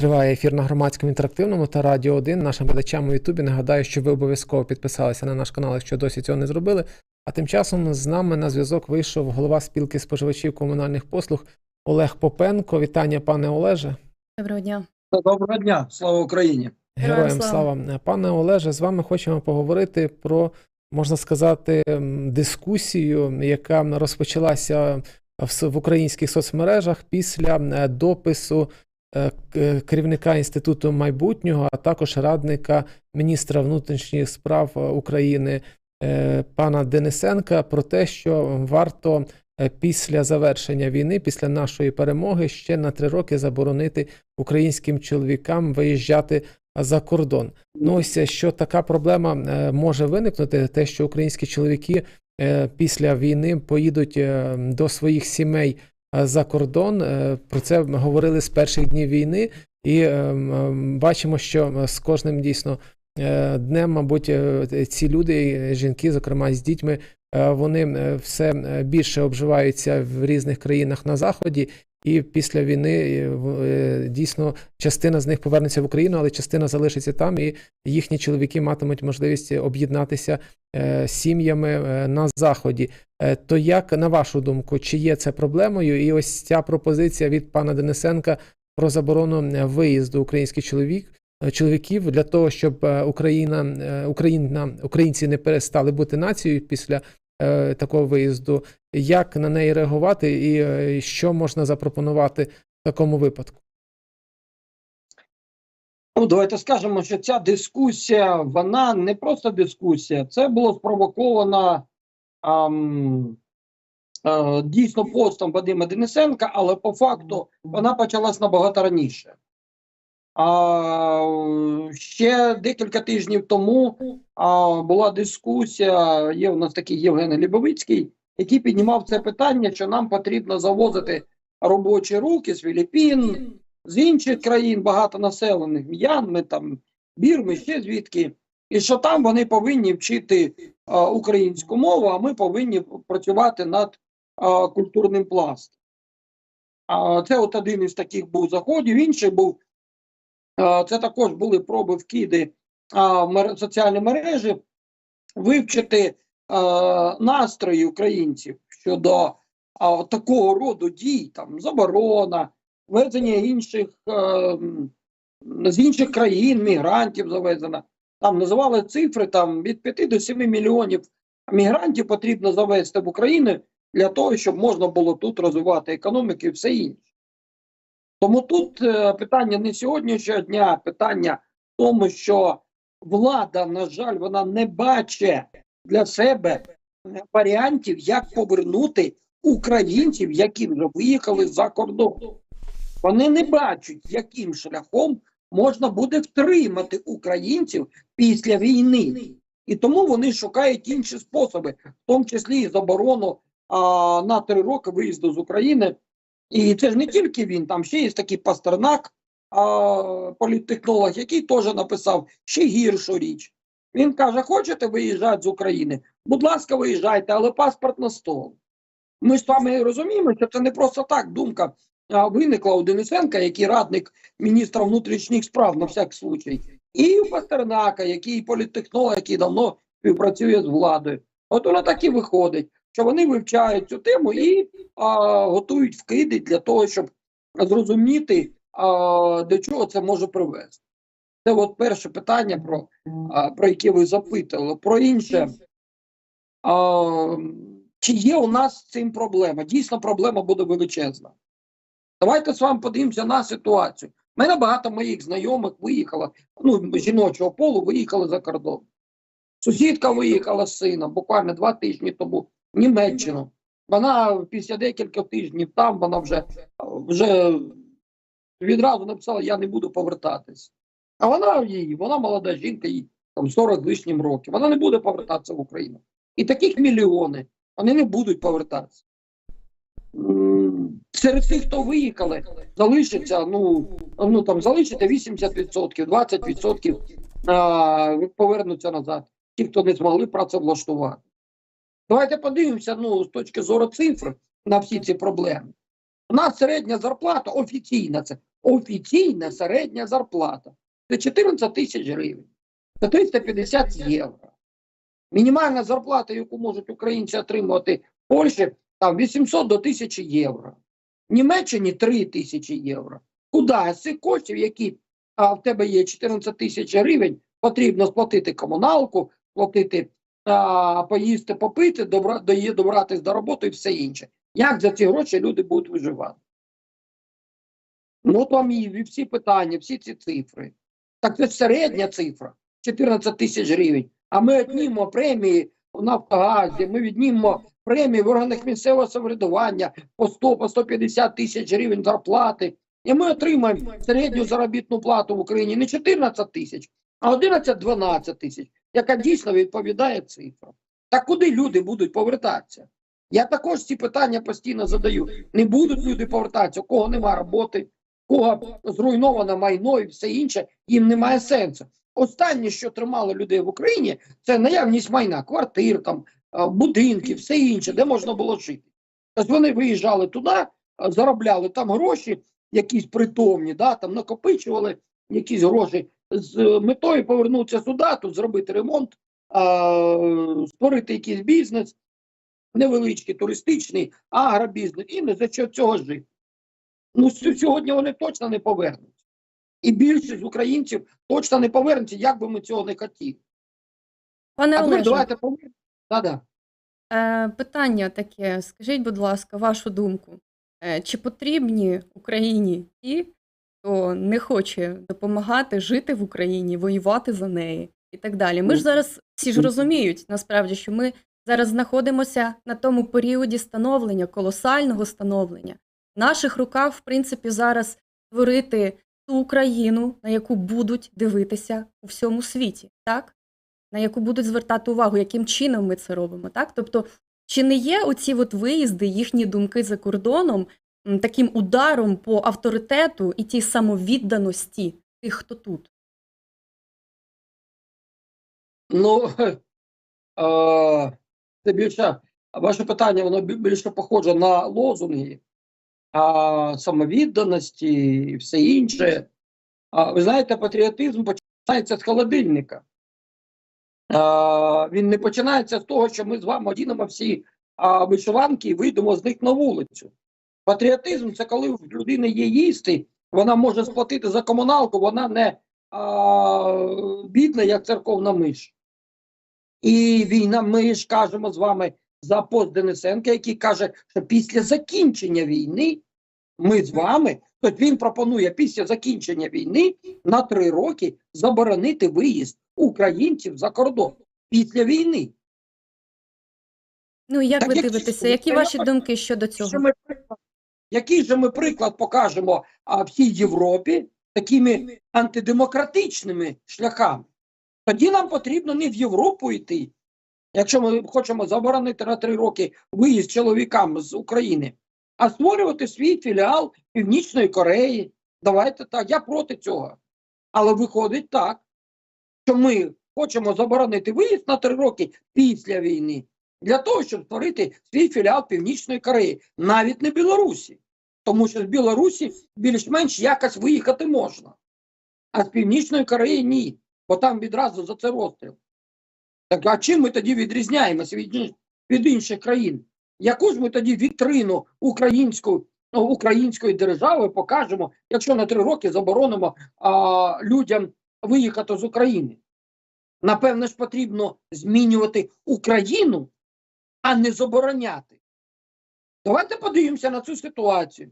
Триває ефір на громадському інтерактивному та радіо 1. Нашим глядачам у Ютубі нагадаю, що ви обов'язково підписалися на наш канал, якщо досі цього не зробили. А тим часом з нами на зв'язок вийшов голова спілки споживачів комунальних послуг Олег Попенко. Вітання, пане Олеже. Доброго дня. Доброго дня, слава Україні. Героям слава. слава. Пане Олеже, з вами хочемо поговорити про, можна сказати, дискусію, яка розпочалася в, в українських соцмережах після е, допису керівника інституту майбутнього, а також радника міністра внутрішніх справ е, України е, пана Денисенка про те, що варто е, після завершення війни, після нашої перемоги, ще на три роки заборонити українським чоловікам виїжджати за кордон. Ну ось е, що така проблема е, може виникнути, те, що українські чоловіки е, після війни поїдуть е, до своїх сімей е, за кордон. Е, Про це говорили з перших днів війни, і е, бачимо, що з кожним дійсно е, днем, мабуть, е, ці люди, е, жінки, зокрема з дітьми, е, вони е, все е, більше обживаються в різних країнах на заході. І після війни е, е, дійсно частина з них повернеться в Україну, але частина залишиться там, і їхні чоловіки матимуть можливість об'єднатися е, сім'ями на заході. То як на вашу думку, чи є це проблемою? І ось ця пропозиція від пана Денисенка про заборону виїзду українських чоловік. Чоловіків для того, щоб Україна, Україна, українці не перестали бути нацією після е, такого виїзду, як на неї реагувати, і е, що можна запропонувати в такому випадку? Ну, давайте скажемо, що ця дискусія, вона не просто дискусія, це було спровоковано ам, е, дійсно постом Вадима Денисенка, але по факту вона почалась набагато раніше. А, ще декілька тижнів тому а, була дискусія. Є у нас такий Євген Лібовицький, який піднімав це питання, що нам потрібно завозити робочі руки з Філіппін, з інших країн багатонаселених, М'янми, там, Бірми, ще звідки, і що там вони повинні вчити а, українську мову, а ми повинні працювати над а, культурним пластом. А, це от один із таких був заходів, інший був. Це також були проби вкиди в соціальні мережі вивчити настрої українців щодо такого роду дій, там заборона, ввезення інших е, з інших країн, мігрантів завезено. Там називали цифри там від 5 до 7 мільйонів мігрантів потрібно завезти в Україну для того, щоб можна було тут розвивати економіку і все інше. Тому тут е, питання не сьогоднішнього дня, питання в тому, що влада, на жаль, вона не бачить для себе варіантів, як повернути українців, які вже виїхали за кордон. Вони не бачать, яким шляхом можна буде втримати українців після війни. І тому вони шукають інші способи, в тому числі і заборону а, на три роки виїзду з України. І це ж не тільки він, там ще є такий Пастернак, а, політтехнолог, який теж написав ще гіршу річ. Він каже: хочете виїжджати з України? Будь ласка, виїжджайте, але паспорт на стол. Ми з вами розуміємо, що це не просто так думка виникла у Денисенка, який радник міністра внутрішніх справ на всяк случай, і у Пастернака, який політтехнолог, який давно співпрацює з владою. От воно так і виходить, що вони вивчають цю тему і а, готують вкиди для того, щоб зрозуміти, а, до чого це може привести. Це от перше питання, про, про яке ви запитали. Про інше. А, чи є у нас з цим проблема? Дійсно, проблема буде величезна. Давайте з вами подивимося на ситуацію. У мене багато моїх знайомих виїхало, ну, жіночого полу виїхали за кордон. Сусідка виїхала з сином буквально два тижні тому в Німеччину. Вона після декількох тижнів там, вона вже, вже відразу написала, я не буду повертатись. А вона її, вона молода жінка, їй там 40 лишнім років. Вона не буде повертатися в Україну. І таких мільйони, вони не будуть повертатися. Серед тих, хто виїхали, залишиться, ну, ну там залишиться 80%, 20% а, повернуться назад. Ті, хто не змогли працевлаштувати. Давайте подивимося ну, з точки зору цифр на всі ці проблеми. У нас середня зарплата офіційна, це офіційна середня зарплата. Це 14 тисяч гривень. Це 350 євро. Мінімальна зарплата, яку можуть українці отримувати в Польщі, там 800 до 1000 євро. В Німеччині 3 тисячі євро. Куди з цих коштів, які а, в тебе є 14 тисяч гривень, потрібно сплатити комуналку, платити, а, поїсти, попити, добра, добратися до роботи і все інше. Як за ці гроші люди будуть виживати? Ну, там і всі питання, всі ці цифри. Так це середня цифра 14 тисяч гривень. А ми віднімемо премії в Нафтогазі, ми віднімемо премії в органах місцевого самоврядування по 100, по 150 тисяч гривень зарплати. І ми отримаємо середню заробітну плату в Україні не 14 тисяч, а 11-12 тисяч, яка дійсно відповідає цифрам. Так куди люди будуть повертатися? Я також ці питання постійно задаю. Не будуть люди повертатися, у кого немає роботи, кого зруйноване майно і все інше, їм немає сенсу. Останнє, що тримало людей в Україні, це наявність майна, квартир, там, будинків, все інше, де можна було жити. Тобто вони виїжджали туди, заробляли там гроші, якісь притомні, да, там накопичували якісь гроші з метою повернутися сюди, тут зробити ремонт, а, створити якийсь бізнес, невеличкий, туристичний, агробізнес, і не за що цього жити. Ну, сьогодні вони точно не повернуться. І більшість українців точно не повернуться, як би ми цього не хотіли. Пане А Олеже, давайте повернемося. Да-да. е, питання таке. Скажіть, будь ласка, вашу думку. Е, Чи потрібні Україні ті, хто не хоче допомагати жити в Україні, воювати за неї і так далі? Ми ж Ну, зараз всі ж ну. розуміють насправді, що ми зараз знаходимося на тому періоді становлення, колосального становлення. В наших руках, в принципі, зараз створити ту Україну, на яку будуть дивитися у всьому світі, так? на яку будуть звертати увагу, яким чином ми це робимо, так? Тобто, чи не є оці от виїзди, їхні думки за кордоном таким ударом по авторитету і тій самовідданості тих, хто тут? Ну, це більше, ваше питання, воно більше похоже на лозунги, а самовідданості і все інше. А, ви знаєте, патріотизм починається з холодильника. А, він не починається з того, що ми з вами одінемо всі а, вишиванки і вийдемо з них на вулицю. Патріотизм це коли в людини є їсти, вона може сплатити за комуналку, вона не а, бідна, як церковна миш. І війна, ми ж кажемо з вами за пост Денисенка, який каже, що після закінчення війни ми з вами, тобто він пропонує після закінчення війни на три роки заборонити виїзд українців за кордон після війни. Ну, як Так ви як дивитеся, які ваші думки щодо цього? ми який же ми приклад покажемо а, всій Європі такими антидемократичними шляхами? Тоді нам потрібно не в Європу йти. Якщо ми хочемо заборонити на три роки виїзд чоловікам з України, а створювати свій філіал Північної Кореї. Давайте так, я проти цього. Але виходить так, що ми хочемо заборонити виїзд на три роки після війни для того, щоб створити свій філіал Північної Кореї, навіть не Білорусі. Тому що з Білорусі більш-менш якось виїхати можна. А з Північної Кореї ні, бо там відразу за це розстріл. Так а чим ми тоді відрізняємося від, від інших країн? Яку ж ми тоді вітрину українську, ну, української держави покажемо, якщо на три роки заборонимо а, людям виїхати з України? Напевно ж, потрібно змінювати Україну, а не забороняти. Давайте подивимося на цю ситуацію.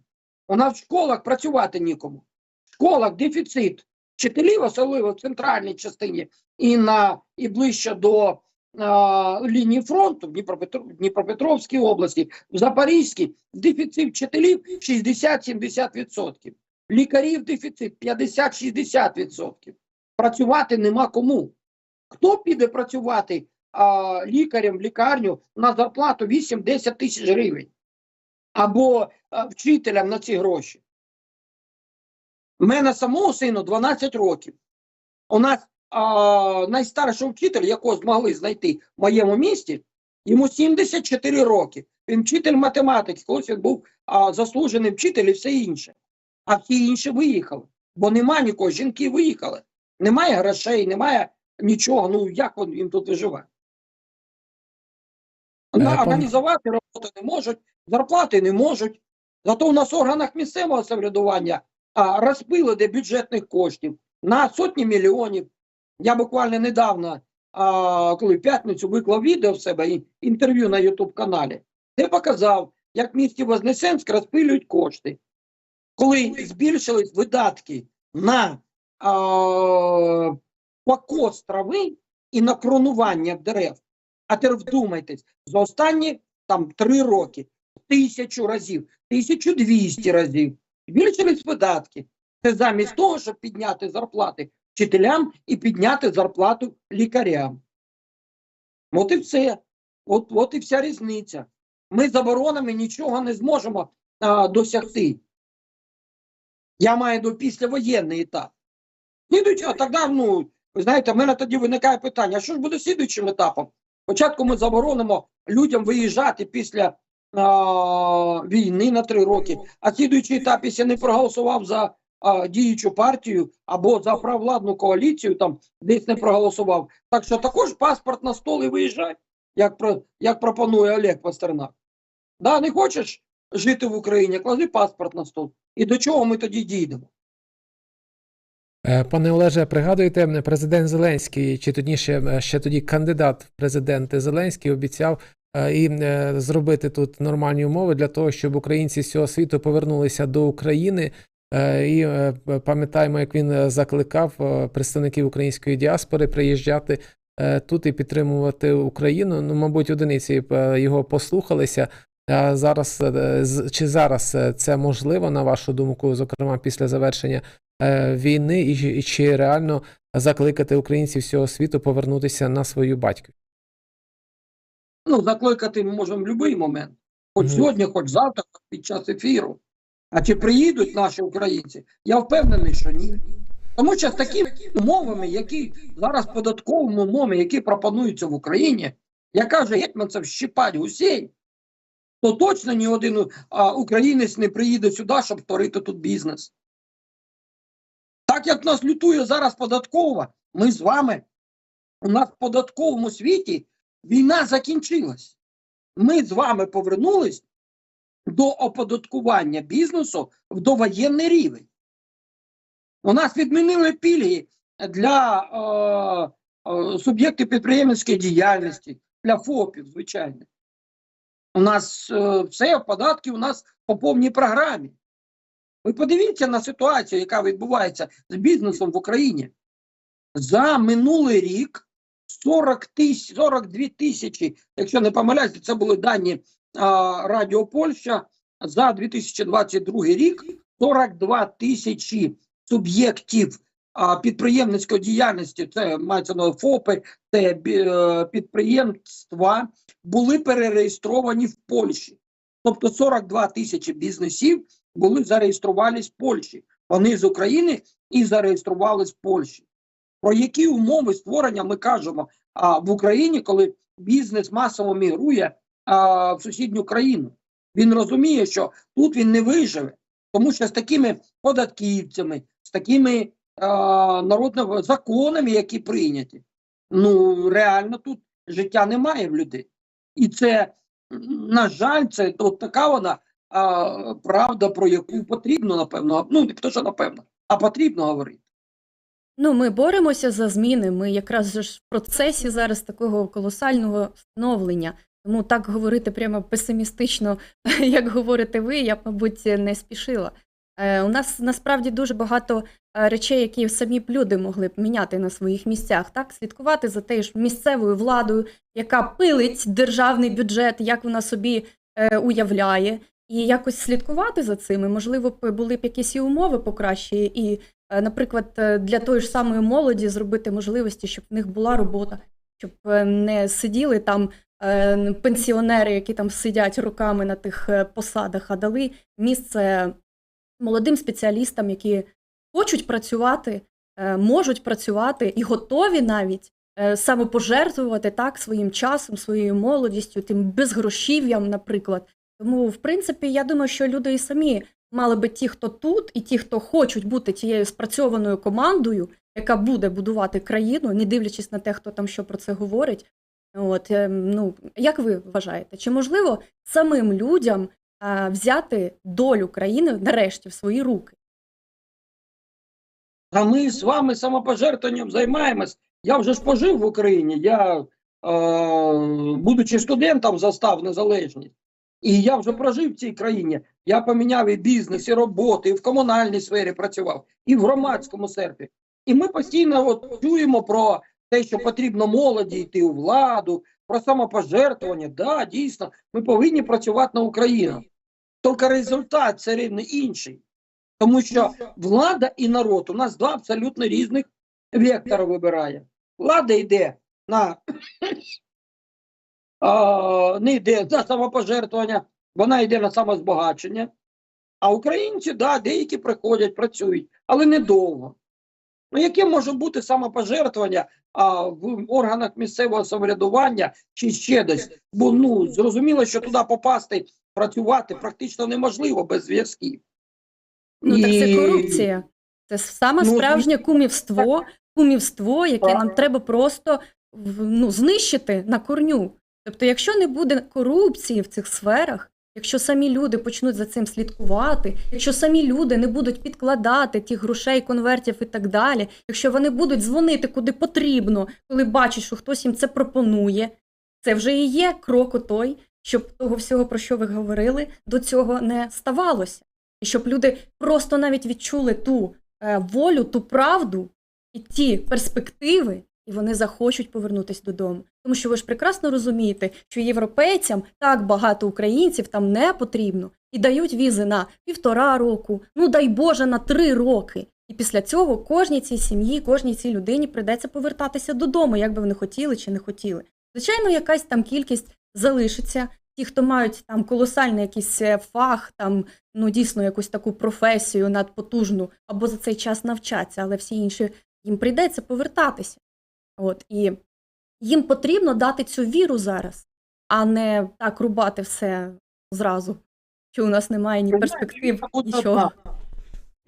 Вона в школах працювати нікому. В школах дефіцит вчителів, особливо в центральній частині і на і ближче до а, лінії фронту в Дніпропетро, Дніпропетровській області, в Запорізькій дефіцит вчителів 60-70%. Лікарів дефіцит 50-60%. Працювати нема кому. Хто піде працювати а, лікарем в лікарню на зарплату 8-10 тисяч гривень? Або а, вчителям на ці гроші? У мене самого сину 12 років. У нас а, найстарший вчитель, якого змогли знайти в моєму місті, Йому 74 роки. Він вчитель математики, колись він був а, заслужений вчитель і все інше. А всі інші виїхали. Бо нема нікого, жінки виїхали. Немає грошей, немає нічого. Ну як він, він тут виживе? Е, пан- організувати роботу не можуть, зарплати не можуть. Зато у нас в органах місцевого самоврядування а, бюджетних коштів на сотні мільйонів. Я буквально недавно, коли в п'ятницю виклав відео в себе і інтерв'ю на Ютуб каналі, де показав, як в місті Вознесенськ розпилюють кошти. Коли збільшились видатки на а, покос трави і на кронування дерев. А тепер вдумайтесь, за останні там три роки тисячу разів, 1200 разів збільшились видатки. Це замість того, щоб підняти зарплати вчителям і підняти зарплату лікарям. От і все. От, от і вся різниця. Ми заборонами нічого не зможемо а, досягти. Я маю до післявоєнний етап. Слідуючи, а тоді, ну, ви знаєте, в мене тоді виникає питання: а що ж буде слідуючим етапом? Спочатку ми заборонимо людям виїжджати після війни на три роки, а слідуючий етап, якщо не проголосував за а, діючу партію або за провладну коаліцію, там десь не проголосував. Так що також паспорт на стол і виїжджай, як, про, як пропонує Олег Пастернак. Да, не хочеш жити в Україні, клади паспорт на стол. І до чого ми тоді дійдемо? Е, Пане Олеже, пригадуєте, президент Зеленський, чи точніше, е, ще тоді кандидат в президенти Зеленський обіцяв і е, зробити тут нормальні умови для того, щоб українці з всього світу повернулися до України. Е, І е, пам'ятаємо, як він е, закликав е, представників української діаспори приїжджати е, тут і підтримувати Україну. Ну, мабуть, одиниці е, його послухалися. А зараз е, чи зараз е, це можливо, на вашу думку, зокрема після завершення е, війни, і чи реально закликати українців всього світу повернутися на свою батьківщину? Ну, закликати ми можемо в будь-який момент. Хоч сьогодні, хоч завтра, хоч під час ефіру. А чи приїдуть наші українці? Я впевнений, що ні. Тому що з такими умовами, які зараз податковими умовами, які пропонуються в Україні, як каже Гетьманцев щипать гусей, то точно ні один а, українець не приїде сюди, щоб створити тут бізнес. Так як нас лютує зараз податкова, ми з вами у нас в податковому світі війна закінчилась. Ми з вами повернулись до оподаткування бізнесу в довоєнний рівень. У нас відмінили пільги для е, е, суб'єктів підприємницької діяльності, для ФОПів, звичайно. У нас е, все, податки у нас по повній програмі. Ви подивіться на ситуацію, яка відбувається з бізнесом в Україні. За минулий рік 40 тисяч, 42 тисячі, якщо не помиляюся, це були дані а, Радіо Польща за 2022 рік 42 тисячі суб'єктів а, підприємницької діяльності, це мається на ФОПи, це е, підприємства, були перереєстровані в Польщі. Тобто 42 тисячі бізнесів були зареєструвались в Польщі. Вони з України і зареєструвались в Польщі. Про які умови створення ми кажемо а, в Україні, коли бізнес масово мігрує а, в сусідню країну? Він розуміє, що тут він не виживе, тому що з такими податківцями, з такими а, народними законами, які прийняті, ну реально тут життя немає в людей. І це, на жаль, це от така вона а, правда, про яку потрібно, напевно, ну не то, що напевно, а потрібно говорити. Ну, ми боремося за зміни. Ми якраз ж в процесі зараз такого колосального становлення. Тому так говорити прямо песимістично, як говорите ви, я мабуть, не спішила. Е, у нас насправді дуже багато е, речей, які самі б люди могли б міняти на своїх місцях. Так, слідкувати за теж місцевою владою, яка пилить державний бюджет, як вона собі е, уявляє, і якось слідкувати за цим. І, можливо, були б якісь і умови покращі, і Наприклад, е, для тої ж самої молоді зробити можливості, щоб в них була робота, щоб е, не сиділи там е, пенсіонери, які там сидять роками на тих е, посадах, а дали місце молодим спеціалістам, які хочуть працювати, е, можуть працювати і готові навіть е, самопожертвувати так своїм часом, своєю молодістю, тим безгрошів'ям, наприклад. Тому, в принципі, я думаю, що люди і самі мали би ті, хто тут, і ті, хто хочуть бути тією спрацьованою командою, яка буде будувати країну, не дивлячись на те, хто там що про це говорить. От е, ну як ви вважаєте, чи можливо самим людям взяти долю країни нарешті в свої руки? А ми з вами самопожертвуванням займаємось. Я вже ж пожив в Україні. Я, е, будучи студентом, застав незалежність. І я вже прожив в цій країні. Я поміняв і бізнес, і роботу, і в комунальній сфері працював, і в громадському серві. І ми постійно от чуємо про те, що потрібно молоді йти у владу, про самопожертвування. Да, дійсно, ми повинні працювати на Україну. Тільки результат все рівно інший. Тому що влада і народ у нас два абсолютно різних вектора вибирає. Влада йде на а, не йде на самопожертвування, вона йде на самозбагачення. А українці, да, деякі приходять, працюють, але недовго. Ну, яке може бути самопожертвування а, в органах місцевого самоврядування чи ще десь? Бо ну зрозуміло, що туди попасти, працювати практично неможливо без зв'язків. Ну так це корупція. Це саме Ну, справжнє кумівство, кумівство, яке Так. нам треба просто ну, знищити на корню. Тобто, якщо не буде корупції в цих сферах, якщо самі люди почнуть за цим слідкувати, якщо самі люди не будуть підкладати тих грошей, конвертів і так далі, якщо вони будуть дзвонити куди потрібно, коли бачать, що хтось їм це пропонує, це вже і є крок той, щоб того всього, про що ви говорили, до цього не ставалося. І щоб люди просто навіть відчули ту е, волю, ту правду і ті перспективи, і вони захочуть повернутися додому. Тому що ви ж прекрасно розумієте, що європейцям так багато українців там не потрібно і дають візи на півтора року, ну дай Боже, на три роки. І після цього кожній цій сім'ї, кожній цій людині прийдеться повертатися додому, як би вони хотіли чи не хотіли. Звичайно, якась там кількість залишиться. Ті, хто мають там колосальний якийсь е, фах, там ну дійсно якусь таку професію надпотужну, або за цей час навчаться, але всі інші їм прийдеться повертатися. От і їм потрібно дати цю віру зараз, а не так рубати все зразу, що у нас немає ні перспектив, нічого.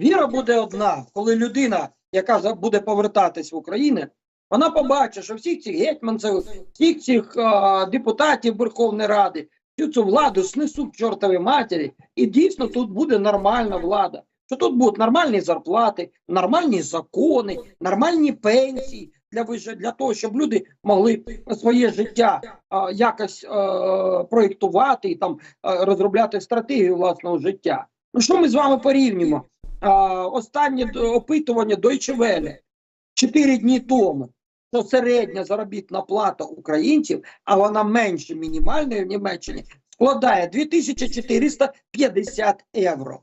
Віра буде одна, коли людина, яка буде повертатись в Україну, вона побачить, що всіх цих гетьманців, всіх цих а, депутатів Верховної Ради, всю цю владу снесуть к чортовій матері, і дійсно тут буде нормальна влада. Що тут будуть нормальні зарплати, нормальні закони, нормальні пенсії для для того, щоб люди могли своє життя а, якось а, проєктувати і там а, розробляти стратегію власного життя. Ну що ми з вами порівнюємо? А, останнє опитування Deutsche Welle 4 дні тому, що середня заробітна плата українців, а вона менше мінімальної в Німеччині, складає 2450 євро.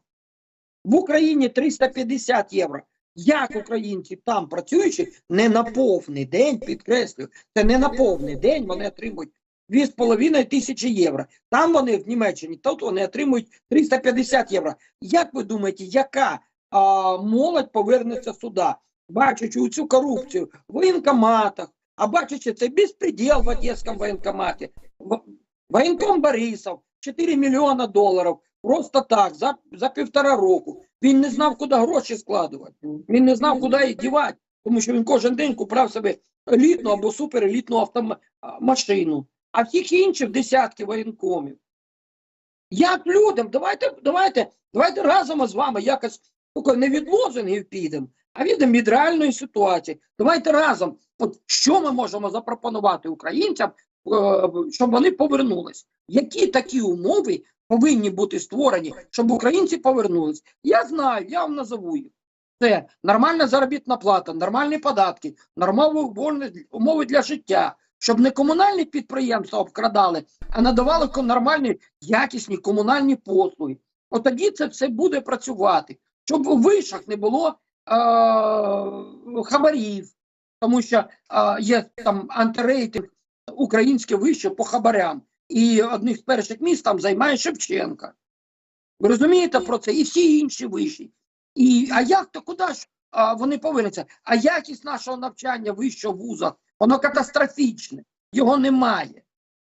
В Україні 350 євро. Як українці там працюючи, не на повний день, підкреслюю, це не на повний день вони отримують 2,5 тисячі євро. Там вони в Німеччині, тут вони отримують 350 євро. Як ви думаєте, яка а, молодь повернеться сюди, бачачи цю корупцію в воєнкоматах, а бачачи цей безпреділ в Одеському воєнкоматі, воєнком Борисов, 4 мільйона доларів, просто так, за, за півтора року. Він не знав, куди гроші складувати. Він не знав, куди їх дівати, тому що він кожен день купляв собі елітну або суперелітну автомашину, а всіх інших десятки воєнкомів. Як людям, давайте, давайте, давайте разом з вами якось не від лозунгів підемо, а відемо від реальної ситуації. Давайте разом, от що ми можемо запропонувати українцям, е, щоб вони повернулись. Які такі умови повинні бути створені, щоб українці повернулись? Я знаю, я вам назову їх. Це нормальна заробітна плата, нормальні податки, нормальні умови для життя, щоб не комунальні підприємства обкрадали, а надавали нормальні, якісні комунальні послуги. От тоді це все буде працювати, щоб у вишах не було е- хабарів, тому що е- є там антирейтинг українське вище по хабарям. І одних з перших міст там займає Шевченка. Ви розумієте про це? І всі інші вищі. І, а як то куди ж а, вони повернуться? А якість нашого навчання вищого в вузах Воно катастрофічне, його немає.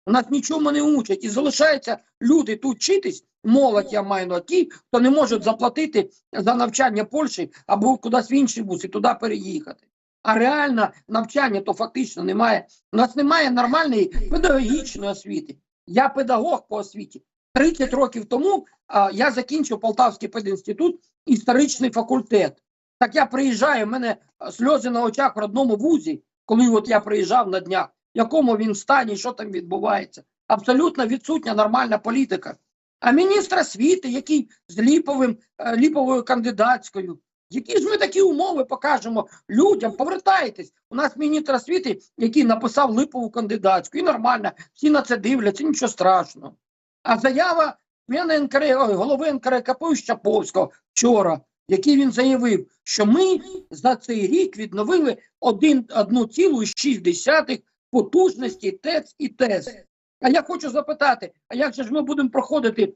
У нас нічому не учать. І залишаються люди тут вчитись, молодь я маю на ті, хто не можуть заплатити за навчання Польщі або кудись в інший вуз і туди переїхати. А реально навчання то фактично немає. У нас немає нормальної педагогічної освіти. Я педагог по освіті. 30 років тому а, я закінчив Полтавський пединститут, історичний факультет. Так я приїжджаю, в мене сльози на очах в родному вузі, коли от я приїжджав на днях, в якому він стані, що там відбувається. Абсолютно відсутня нормальна політика. А міністр освіти, який з ліповим, е, ліповою кандидатською. Які ж ми такі умови покажемо людям? Повертайтесь. У нас міністр освіти, який написав липову кандидатську, і нормально, всі на це дивляться, нічого страшного. А заява НКР, голови НКРКП Щаповського вчора, який він заявив, що ми за цей рік відновили один- 1,6 потужності ТЕЦ і ТЕС. А я хочу запитати, а як же ж ми будемо проходити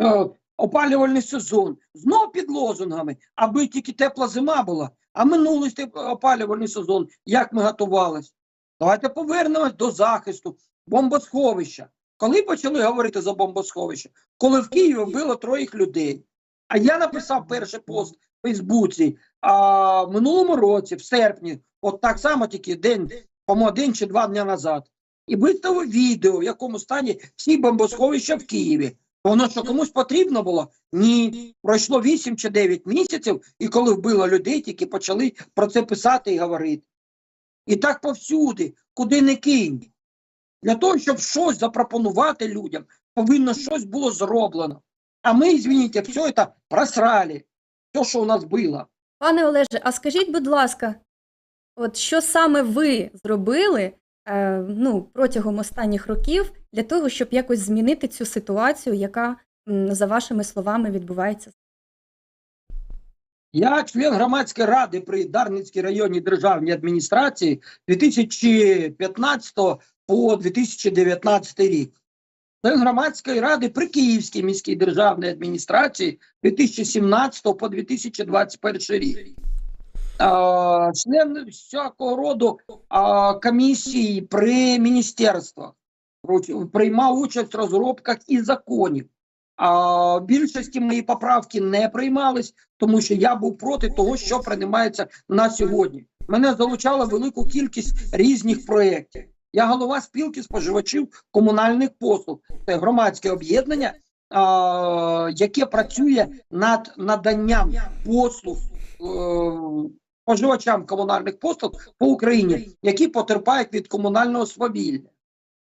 е, опалювальний сезон? Знов під лозунгами, аби тільки тепла зима була. А минулий опалювальний сезон, як ми готувалися? Давайте повернемось до захисту бомбосховища. Коли почали говорити за бомбосховище? Коли в Києві вбило троїх людей. А я написав перший пост в Фейсбуці а, в минулому році, в серпні, от так само тільки день, по-моєму, день чи два дня назад. І виставив відео, в якому стані всі бомбосховища в Києві. Воно що комусь потрібно було? Ні. Пройшло 8 чи 9 місяців, і коли вбило людей, тільки почали про це писати і говорити. І так повсюди, куди не кинь. Для того, щоб щось запропонувати людям, повинно щось було зроблено. А ми, извините, все це просрали. Все, що у нас було. Пане Олеже, а скажіть, будь ласка, от що саме ви зробили ну, протягом останніх років для того, щоб якось змінити цю ситуацію, яка, за вашими словами, відбувається? Я член громадської ради при Дарницькій районній державній адміністрації 2015 по 2019 рік. Член громадської ради при Київській міській державній адміністрації 2017 по 2021 рік. Член всякого роду а, комісій при міністерствах. Приймав участь в розробках і законів. А, більшості мої поправки не приймались, тому що я був проти того, що приймається на сьогодні. Мене залучала велику кількість різних проєктів. Я голова спілки споживачів комунальних послуг. Це громадське об'єднання, яке працює над наданням послуг е, споживачам комунальних послуг по Україні, які потерпають від комунального свавілля.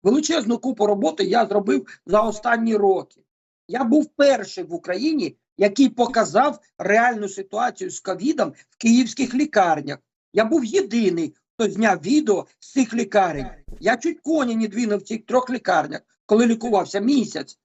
Величезну купу роботи я зробив за останні роки. Я був перший в Україні, який показав реальну ситуацію з ковідом в київських лікарнях. Я був єдиний, хто зняв відео з цих лікарень. Я чуть коні не двинув в цих трьох лікарнях, коли лікувався місяць.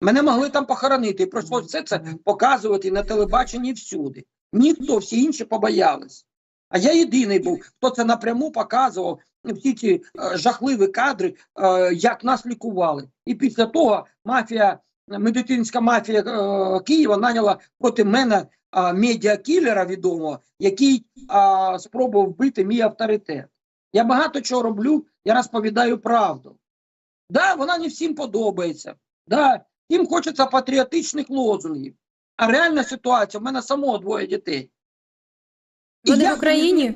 Мене могли там похоронити, і прийшлося все це показувати на телебаченні всюди. Ніхто, всі інші побоялись. А я єдиний був, хто це напряму показував всі ці е, жахливі кадри, е, як нас лікували. І після того мафія, медицинська мафія е, Києва наняла проти мене е, медіакілера відомого, який спробував вбити мій авторитет. Я багато чого роблю, я розповідаю правду. Да, вона не всім подобається. Да, їм хочеться патріотичних лозунгів. А реальна ситуація, в мене самого двоє дітей. Вони я- в Україні?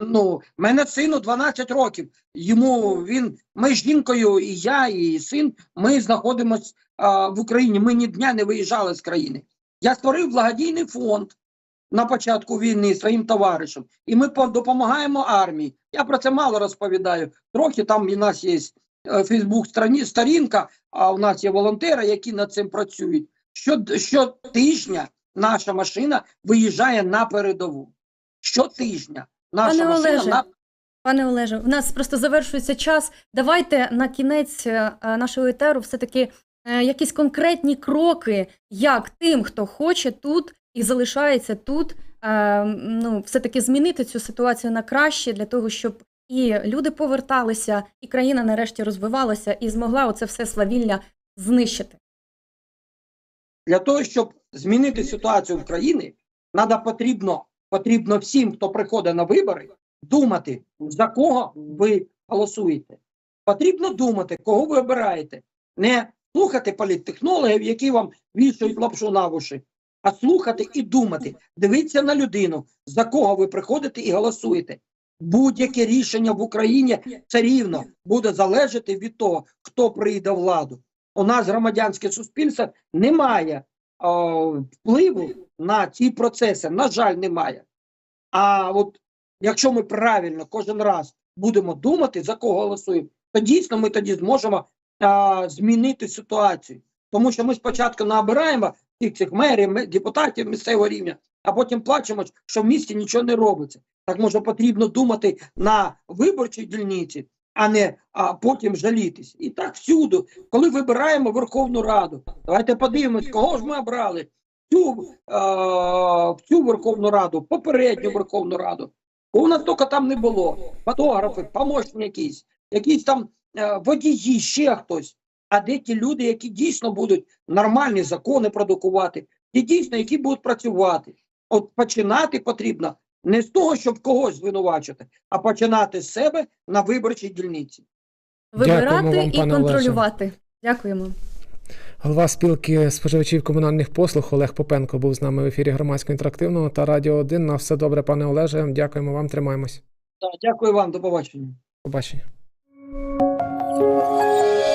Ну, мене сину 12 років. Йому він, ми з жінкою, і я, і син, ми знаходимося в Україні. Ми ні дня не виїжджали з країни. Я створив благодійний фонд на початку війни своїм товаришам, і ми допомагаємо армії. Я про це мало розповідаю. Трохи там у нас є е, Фейсбук сторінка, а у нас є волонтери, які над цим працюють. Що, щотижня наша машина виїжджає на передову. Щотижня. Наша Пане машина Олеже, на Пане Олеже, у нас просто завершується час. Давайте на кінець е, е, нашого етеру все-таки е, якісь конкретні кроки, як тим, хто хоче тут і залишається тут, ну, все-таки змінити цю ситуацію на краще для того, щоб і люди поверталися, і країна нарешті розвивалася і змогла оце все свавілля знищити. Для того, щоб змінити ситуацію в країні, надо потрібно, потрібно всім, хто приходить на вибори, думати, за кого ви голосуєте. Потрібно думати, кого ви обираєте. Не слухати політтехнологів, які вам вішають лапшу на вуші, а слухати і думати. Дивіться на людину, за кого ви приходите і голосуєте. Будь-яке рішення в Україні все рівно буде залежати від того, хто прийде владу. У нас громадянське суспільство не має е, впливу на ці процеси. На жаль, немає. А от якщо ми правильно кожен раз будемо думати, за кого голосуємо, то дійсно ми тоді зможемо а, змінити ситуацію. Тому що ми спочатку набираємо всіх цих мерів, ме- депутатів місцевого рівня, а потім плачемо, що в місті нічого не робиться. Так може потрібно думати на виборчій дільниці, а не а потім жалітись. І так всюди, коли вибираємо Верховну Раду, давайте подивимось, кого ж ми обрали. Цю, в цю Верховну Раду, попередню Верховну Раду. У нас тільки там не було. Фотографи, помощні якісь, якісь там е, водії, ще хтось. А де ті люди, які дійсно будуть нормальні закони продукувати, ті дійсно, які будуть працювати. От починати потрібно не з того, щоб когось звинувачити, а починати з себе на виборчій дільниці. Вибирати вам, і пане Олеже. контролювати. Дякуємо. Голова спілки споживачів комунальних послуг Олег Попенко був з нами в ефірі громадського інтерактивного та Радіо 1. На все добре, пане Олеже. Дякуємо вам, тримаємось. Так, Дякую вам, до побачення. Побачення.